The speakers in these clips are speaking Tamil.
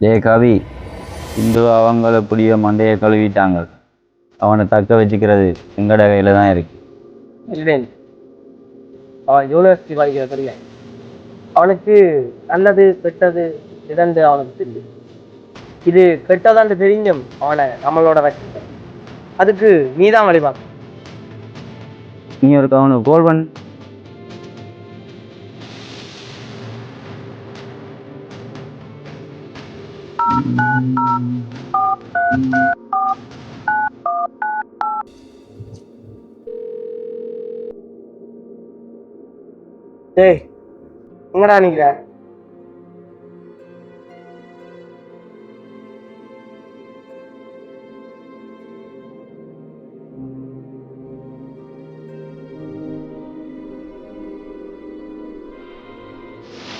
டே கவி இந்து அவங்கள புளிய மண்டையை கழுவிட்டாங்க. அவனை தக்க வச்சுக்கிறது எங்கட கையில தான் இருக்கு. அவன் யூனிவர்சிட்டி படிக்கிற தெரியும் அவனுக்கு நல்லது கெட்டது இரண்டு அவனுக்கு தெரியும். இது கெட்டதான்னு தெரிஞ்சும் அவனை நம்மளோட வச்சு அதுக்கு நீதான் வழிபாக்கு நீ ஒரு அவனுக்கு கோல் பண்ண. டேய் எங்கடா நிக்கிற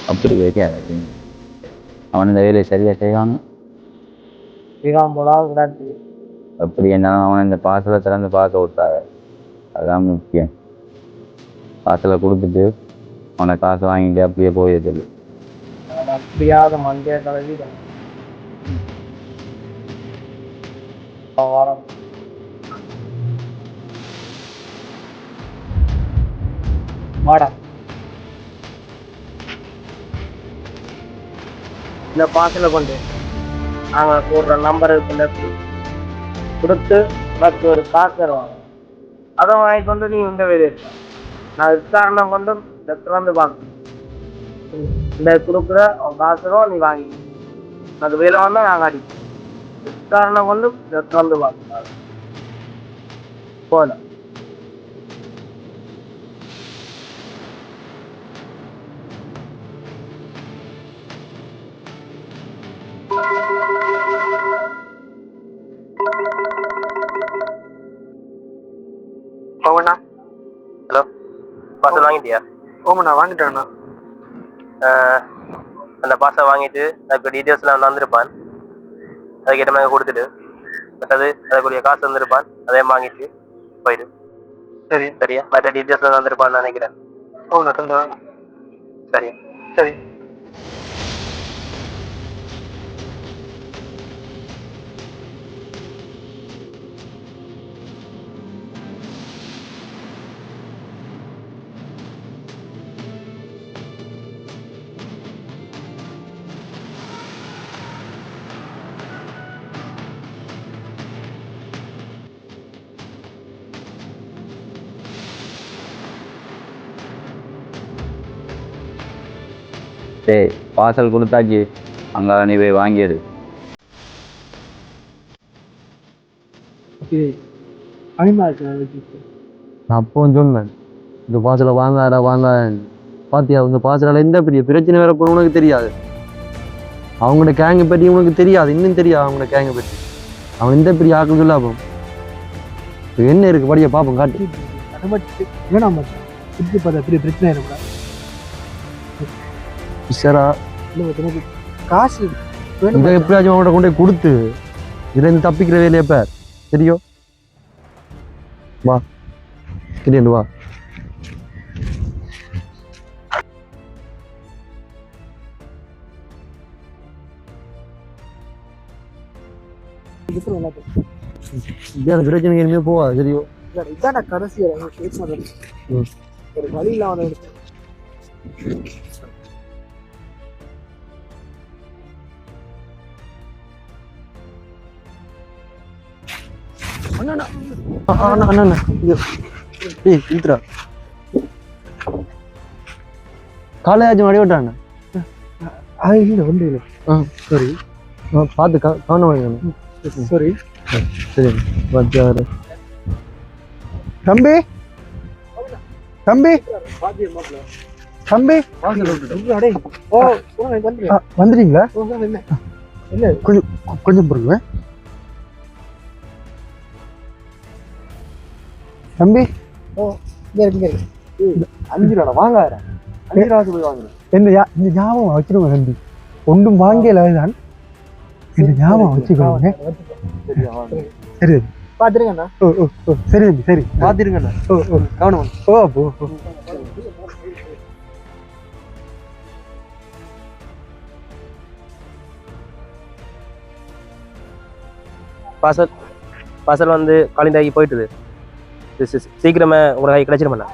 அப்படி வைக்காது அவன் இந்த வேலையை சரியா செய்வாங்க ஸ்ரீகாம் போலாம் விடாது அப்படி என்ன அவன் இந்த பாசலை திறந்து பார்க்க விட்டாங்க அதுதான் முக்கியம். பாசலை கொடுத்துட்டு அவனை காசு வாங்கிட்டு அப்படியே போயிடுது அப்படியாத மண்டிய வாரம் வாடா. இந்த பாசில கொண்டு நாங்கள் போடுற நம்பருக்கு கொடுத்து பத்து ஒரு காசு தருவாங்க. அதை வாங்கி கொண்டு நீ இந்த வெளியே நான் விசாரணை கொண்டு இந்த திறந்து பார்க்கணும். இந்த கொடுக்குற உன் காசுரும் நீ வாங்கி அது வேலை வந்தால் நாங்கள் அடிப்போம் விசாரணை கொண்டு இதை திறந்து பார்க்கணும். போல ஓமண்ணா ஹலோ? பார்சல் வாங்கிட்டியா? ஓமண்ணா வாங்கிட்டேண்ணா அந்த பார்சல் வாங்கிட்டு அதுக்கு டீட்டெயில்ஸ்லாம் வந்திருப்பான் அதுக்கேற்ற மாதிரி கொடுத்துட்டு மற்றது அதுக்குரிய காசு வந்திருப்பான் அதையும் வாங்கிட்டு போயிடு. சரி. சரியா? மற்ற டீட்டெயில்ஸ் வந்திருப்பான்னு நினைக்கிறேன். ஓமண்ணா தந்துடுறேன் சரி. சரி. டேய் பார்சல் கொடுத்தாச்சு. அங்கே நீ போய் வாங்கிடு நான் அப்பவும் சொன்னேன். இந்த பாசலை வாங்காடா வாங்க பாத்தியா இந்த பாசலால் எந்த பெரிய பிரச்சனை வேற போன உனக்கு தெரியாது. அவங்களோட கேங்க பற்றி உனக்கு தெரியாது இன்னும் தெரியாது அவங்களோட கேங்க பற்றி அவன் எந்த பெரிய ஆக்கள் சொல்ல அப்போ என்ன இருக்கு? படிய பாப்போம் காட்டு. வேணாம் பெரிய பிரச்சனை இருக்கக்கூடாது இல்லை எனக்கு காசு இதை எப்படியாச்சும் அவங்கள்ட்ட கொண்டு போய் கொடுத்து இதுல இருந்து தப்பிக்கிற வேலையை பார். தெரியும்? வா. கிரியண்டு வா. பிரச்சனை இனிமே போவாது தெரியும்? இதான் கடைசி. ஒரு வழி அண்ணா அண்ணா அண்ணா அண்ணா ஐயோ. ஏய் இழுத்துடா காலையாச்சும் அடி விட்டாண்ணா ஆ இல்லை ஒன்று இல்லை ஆ சரி ஆ பார்த்து கா கவனம் வாங்கணும் சரி சரி பத்தாறு தம்பி தம்பி தம்பி வந்துட்டீங்களா என்ன என்ன கொஞ்சம் கொஞ்சம் பொருங்க தம்பி? ஓ இங்க இருக்கு, இங்க இருக்கு. அஞ்சு ரூபா வாங்க. அஞ்சு ரூபா போய் வாங்குறேன் என்ன இந்த ஞாபகம் வச்சிருங்க தம்பி. ஒன்றும் வாங்கல தான் இந்த ஞாபகம் வச்சுக்கோங்க. சரி பாத்துருங்கண்ணா. ஓ ஓ ஓ சரி தம்பி சரி. பார்த்துருங்கண்ணா ஓ ஓ. கவனம் ஓ போ ஓ. பார்சல் பார்சல் வந்து காலிண்டாகி போயிட்டுது. சீக்கிரமே உங்களுக்கு கிடைச்சிருமாண்ணா